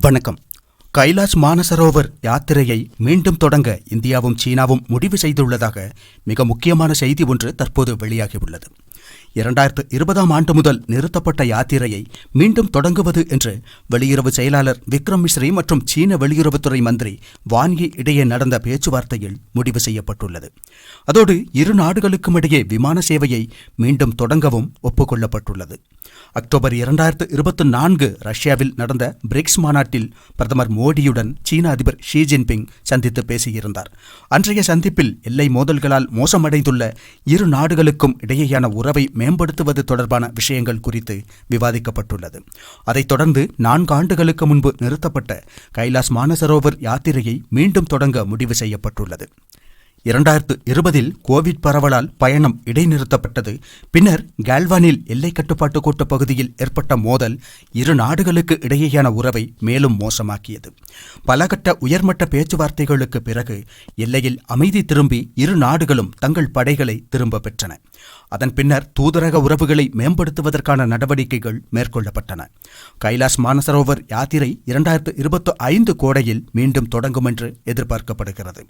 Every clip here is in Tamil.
வணக்கம். கைலாஷ் மானசரோவர் யாத்திரையை மீண்டும் தொடங்க இந்தியாவும் சீனாவும் முடிவு செய்துள்ளதாக மிக முக்கியமான செய்தி ஒன்று தற்போது வெளியாகியுள்ளது. இரண்டாயிரத்து இருபதாம் ஆண்டு முதல் நிறுத்தப்பட்ட யாத்திரையை மீண்டும் தொடங்குவது என்று வெளியுறவு செயலாளர் விக்ரம் மிஸ்ரி மற்றும் சீன வெளியுறவுத்துறை மந்திரி வான்யி இடையே நடந்த பேச்சுவார்த்தையில் முடிவு செய்யப்பட்டுள்ளது. அதோடு இரு நாடுகளுக்கும் இடையே விமான சேவையை மீண்டும் தொடங்கவும் ஒப்புக்கொள்ளப்பட்டுள்ளது. அக்டோபர் இரண்டாயிரத்து இருபத்தி நான்கு ரஷ்யாவில் நடந்த பிரிக்ஸ் மாநாட்டில் பிரதமர் மோடியுடன் சீன அதிபர் ஷி ஜின்பிங் சந்தித்து பேசியிருந்தார். அன்றைய சந்திப்பில் எல்லை மோதல்களால் மோசமடைந்துள்ள இரு நாடுகளுக்கும் இடையேயான உறவு மேம்படுத்துவது தொடர்பான விஷயங்கள் குறித்து விவாதிக்கப்பட்டுள்ளது. அதைத் தொடர்ந்து நான்கு ஆண்டுகளுக்கு முன்பு நிறுத்தப்பட்ட கைலாஸ் மானசரோவர் யாத்திரையை மீண்டும் தொடங்க முடிவு செய்யப்பட்டுள்ளது. இரண்டாயிரத்து இருபதில் கோவிட் பரவலால் பயணம் இடைநிறுத்தப்பட்டது. பின்னர் கால்வானில் எல்லை கட்டுப்பாட்டு கோட்டு பகுதியில் ஏற்பட்ட மோதல் இரு நாடுகளுக்கு இடையேயான உறவை மேலும் மோசமாக்கியது. பலகட்ட உயர்மட்ட பேச்சுவார்த்தைகளுக்கு பிறகு எல்லையில் அமைதி திரும்பி இரு நாடுகளும் தங்கள் படைகளை திரும்ப பெற்றன. அதன் பின்னர் தூதரக உறவுகளை மேம்படுத்துவதற்கான நடவடிக்கைகள் மேற்கொள்ளப்பட்டன. கைலாஷ் மானசரோவர் யாத்திரை இரண்டாயிரத்து இருபத்தி ஐந்து கோடையில் மீண்டும் தொடங்கும் என்று எதிர்பார்க்கப்படுகிறது.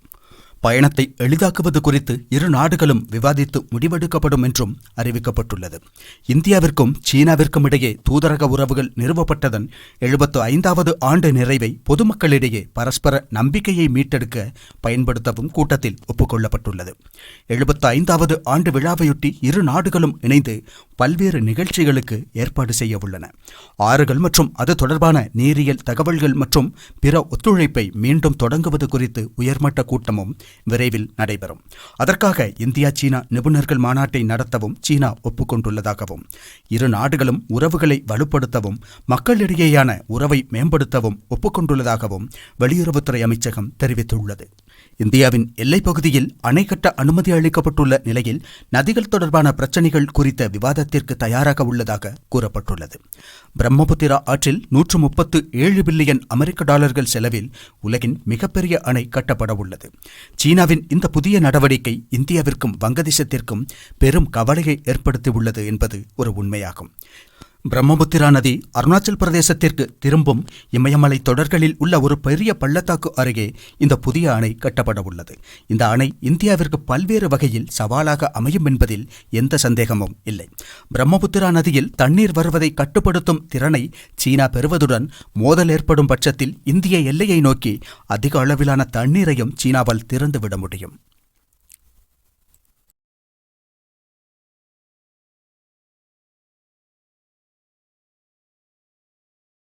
பயணத்தை எளிதாக்குவது குறித்து இரு நாடுகளும் விவாதித்து முடிவெடுக்கப்படும் என்றும் அறிவிக்கப்பட்டுள்ளது. இந்தியாவிற்கும் சீனாவிற்கும் இடையே தூதரக உறவுகள் நிறுவப்பட்டதன் எழுபத்து ஐந்தாவது ஆண்டு நிறைவை பொதுமக்களிடையே பரஸ்பர நம்பிக்கையை மீட்டெடுக்க பயன்படுத்தவும் கூட்டத்தில் ஒப்புக்கொள்ளப்பட்டுள்ளது. எழுபத்து ஐந்தாவது ஆண்டு விழாவையொட்டி இரு நாடுகளும் இணைந்து பல்வேறு நிகழ்ச்சிகளுக்கு ஏற்பாடு செய்ய உள்ளன. ஆறுகள் மற்றும் அது தொடர்பான நீரியல் தகவல்கள் மற்றும் பிற ஒத்துழைப்பை மீண்டும் தொடங்குவது குறித்து உயர்மட்ட கூட்டமும் விரைவில் நடைபெறும். அதற்காக இந்தியா சீனா நிபுணர்கள் மாநாட்டை நடத்தவும் சீனா ஒப்புக்கொண்டுள்ளதாகவும் இரு நாடுகளும் உறவுகளை வலுப்படுத்தவும் மக்களிடையேயான உறவை மேம்படுத்தவும் ஒப்புக்கொண்டுள்ளதாகவும் வெளியுறவுத்துறை அமைச்சகம் தெரிவித்துள்ளது. இந்தியாவின் எல்லைப் பகுதியில் அணை கட்ட அனுமதி அளிக்கப்பட்டுள்ள நிலையில் நதிகள் தொடர்பான பிரச்சினைகள் குறித்த விவாதத்திற்கு தயாராக உள்ளதாக கூறப்பட்டுள்ளது. பிரம்மபுத்திரா ஆற்றில் நூற்று முப்பத்து ஏழு பில்லியன் அமெரிக்க டாலர்கள் செலவில் உலகின் மிகப்பெரிய அணை கட்டப்பட உள்ளது. சீனாவின் இந்த புதிய நடவடிக்கை இந்தியாவிற்கும் வங்கதேசத்திற்கும் பெரும் கவலையை ஏற்படுத்தியுள்ளது என்பது ஒரு உண்மையாகும். பிரம்மபுத்திரா நதி அருணாச்சல் பிரதேசத்திற்கு திரும்பும் இமயமலை தொடர்களில் உள்ள ஒரு பெரிய பள்ளத்தாக்கு அருகே இந்த புதிய அணை கட்டப்பட உள்ளது. இந்த அணை இந்தியாவிற்கு பல்வேறு வகையில் சவாலாக அமையும் என்பதில் எந்த சந்தேகமும் இல்லை. பிரம்மபுத்திரா நதியில் தண்ணீர் வருவதை கட்டுப்படுத்தும் திறனை சீனா பெறுவதுடன் மோதல் ஏற்படும் பட்சத்தில் இந்திய எல்லையை நோக்கி அதிக அளவிலான தண்ணீரையும் சீனாவால் திறந்துவிட முடியும்.